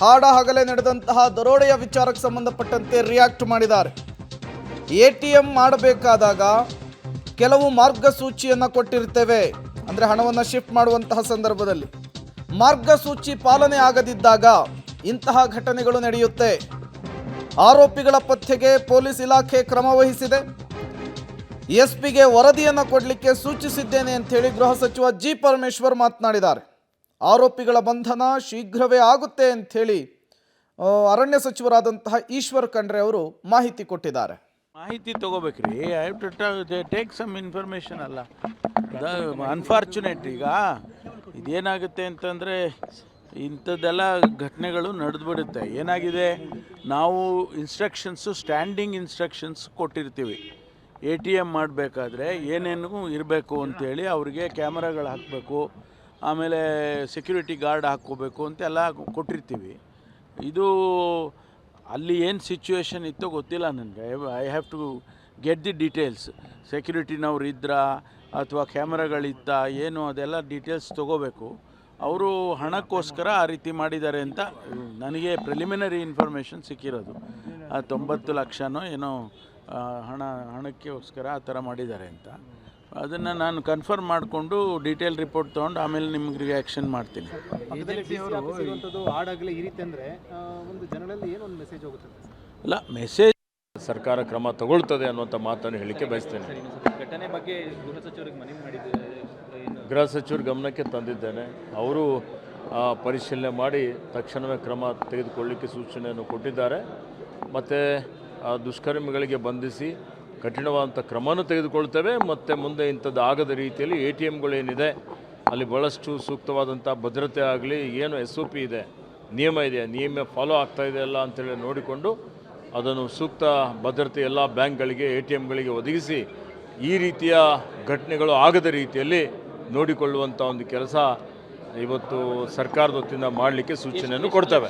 ಹಾಡ ಹಗಲೇ ನಡೆದಂತಹ ದರೋಡೆಯ ವಿಚಾರಕ್ಕೆ ಸಂಬಂಧಪಟ್ಟಂತೆ ರಿಯಾಕ್ಟ್ ಮಾಡಿದ್ದಾರೆ. ಎ ಟಿ ಎಂ ಮಾಡಬೇಕಾದಾಗ ಕೆಲವು ಮಾರ್ಗಸೂಚಿಯನ್ನು ಕೊಟ್ಟಿರ್ತೇವೆ ಅಂದರೆ ಹಣವನ್ನು ಶಿಫ್ಟ್ ಮಾಡುವಂತಹ ಸಂದರ್ಭದಲ್ಲಿ. ಮಾರ್ಗಸೂಚಿ ಪಾಲನೆ ಆಗದಿದ್ದಾಗ ಇಂತಹ ಘಟನೆಗಳು ನಡೆಯುತ್ತೆ. ಆರೋಪಿಗಳ ಪತ್ತೆಗೆ ಪೊಲೀಸ್ ಇಲಾಖೆ ಕ್ರಮ ವಹಿಸಿದೆ. ಎಸ್ಪಿಗೆ ವರದಿಯನ್ನು ಕೊಡಲಿಕ್ಕೆ ಸೂಚಿಸಿದ್ದೇನೆ ಅಂತ ಹೇಳಿ ಗೃಹ ಸಚಿವ ಜಿ ಪರಮೇಶ್ವರ್ ಮಾತನಾಡಿದ್ದಾರೆ. ಆರೋಪಿಗಳ ಬಂಧನ ಶೀಘ್ರವೇ ಆಗುತ್ತೆ ಅಂಥೇಳಿ ಅರಣ್ಯ ಸಚಿವರಾದಂತಹ ಈಶ್ವರ್ ಖಂಡ್ರೆ ಅವರು ಮಾಹಿತಿ ಕೊಟ್ಟಿದ್ದಾರೆ. ಮಾಹಿತಿ ತಗೋಬೇಕ್ರಿ. I have to take some information ಅಲ್ಲ. ಅನ್ಫಾರ್ಚುನೇಟ್ ಈಗ. ಇದೇನಾಗುತ್ತೆ ಅಂತಂದರೆ, ಇಂಥದ್ದೆಲ್ಲ ಘಟನೆಗಳು ನಡೆದ್ಬಿಡುತ್ತೆ. ಏನಾಗಿದೆ? ನಾವು ಇನ್ಸ್ಟ್ರಕ್ಷನ್ಸು ಸ್ಟ್ಯಾಂಡಿಂಗ್ ಇನ್ಸ್ಟ್ರಕ್ಷನ್ಸ್ ಕೊಟ್ಟಿರ್ತೀವಿ. ಎ ಟಿ ಎಂ ಮಾಡಬೇಕಾದ್ರೆ ಏನೇನು ಇರಬೇಕು ಅಂತೇಳಿ ಅವರಿಗೆ ಕ್ಯಾಮರಾಗಳು ಹಾಕಬೇಕು. ಆಮೇಲೆ ಸೆಕ್ಯೂರಿಟಿ ಗಾರ್ಡ್ ಹಾಕ್ಕೋಬೇಕು ಅಂತೆಲ್ಲ ಕೊಟ್ಟಿರ್ತೀವಿ. ಇದು ಅಲ್ಲಿ ಏನು ಸಿಚುವೇಶನ್ ಇತ್ತೋ ಗೊತ್ತಿಲ್ಲ ನನಗೆ. I have to get the details ಸೆಕ್ಯೂರಿಟಿನವ್ರು ಇದ್ರ, ಅಥವಾ ಕ್ಯಾಮ್ರಾಗಳಿತ್ತ, ಏನು ಅದೆಲ್ಲ ಡೀಟೇಲ್ಸ್ ತೊಗೋಬೇಕು. ಅವರು ಹಣಕ್ಕೋಸ್ಕರ ಆ ರೀತಿ ಮಾಡಿದ್ದಾರೆ ಅಂತ ನನಗೆ ಪ್ರಿಲಿಮಿನರಿ ಇನ್ಫಾರ್ಮೇಷನ್ ಸಿಕ್ಕಿರೋದು. ಆ ತೊಂಬತ್ತು ಲಕ್ಷನೋ ಏನೋ ಹಣ, ಹಣಕ್ಕೋಸ್ಕರ ಆ ಥರ ಮಾಡಿದ್ದಾರೆ ಅಂತ. ಅದನ್ನು ನಾನು ಕನ್ಫರ್ಮ್ ಮಾಡಿಕೊಂಡು ಡೀಟೇಲ್ ರಿಪೋರ್ಟ್ ತೊಗೊಂಡು ಆಮೇಲೆ ನಿಮ್ಗೆ ರಿಯಾಕ್ಷನ್ ಮಾಡ್ತೀನಿ. ಅಲ್ಲ ಹಾಡಾಗಲಿ ಈ ರೀತಿ ಅಂದರೆ ಒಂದು ಜನರಲ್ಲಿ ಏನು ಮೆಸೇಜ್ ಹೋಗುತ್ತೆ ಅಂತ ಇಲ್ಲ ಮೆಸೇಜ್ ಸರ್ಕಾರ ಕ್ರಮ ತಗೊಳ್ತದೆ ಅನ್ನುವಂಥ ಮಾತನ್ನು ಹೇಳಿಕೆ ಬಯಸ್ತೇನೆ. ಘಟನೆ ಬಗ್ಗೆ ಗೃಹ ಸಚಿವರಿಗೆ ಮನವಿ ಮಾಡಿದ್ದಾರೆ ಗೃಹ ಸಚಿವರ ಗಮನಕ್ಕೆ ತಂದಿದ್ದೇನೆ. ಅವರು ಪರಿಶೀಲನೆ ಮಾಡಿ ತಕ್ಷಣವೇ ಕ್ರಮ ತೆಗೆದುಕೊಳ್ಳಿಕ್ಕೆ ಸೂಚನೆಯನ್ನು ಕೊಟ್ಟಿದ್ದಾರೆ. ಮತ್ತು ದುಷ್ಕರ್ಮಿಗಳಿಗೆ ಬಂಧಿಸಿ ಕಠಿಣವಾದಂಥ ಕ್ರಮನೂ ತೆಗೆದುಕೊಳ್ತೇವೆ. ಮತ್ತು ಮುಂದೆ ಇಂಥದ್ದು ಆಗದ ರೀತಿಯಲ್ಲಿ ಎ ಟಿ ಎಮ್ಗಳೇನಿದೆ ಅಲ್ಲಿ ಭಾಳಷ್ಟು ಸೂಕ್ತವಾದಂಥ ಭದ್ರತೆ ಆಗಲಿ ಏನು ಎಸ್ ಒ ಪಿ ಇದೆ ನಿಯಮ ಇದೆ ನಿಯಮ ಫಾಲೋ ಆಗ್ತಾ ಇದೆಯಲ್ಲ ಅಂತೇಳಿ ನೋಡಿಕೊಂಡು ಅದನ್ನು ಸೂಕ್ತ ಭದ್ರತೆ ಎಲ್ಲ ಬ್ಯಾಂಕ್ಗಳಿಗೆ ಎ ಟಿ ಎಮ್ಗಳಿಗೆ ಒದಗಿಸಿ ಈ ರೀತಿಯ ಘಟನೆಗಳು ಆಗದ ರೀತಿಯಲ್ಲಿ ನೋಡಿಕೊಳ್ಳುವಂಥ ಒಂದು ಕೆಲಸ ಇವತ್ತು ಸರ್ಕಾರದ ವತಿಯಿಂದ ಮಾಡಲಿಕ್ಕೆ ಸೂಚನೆಯನ್ನು ಕೊಡ್ತೇವೆ.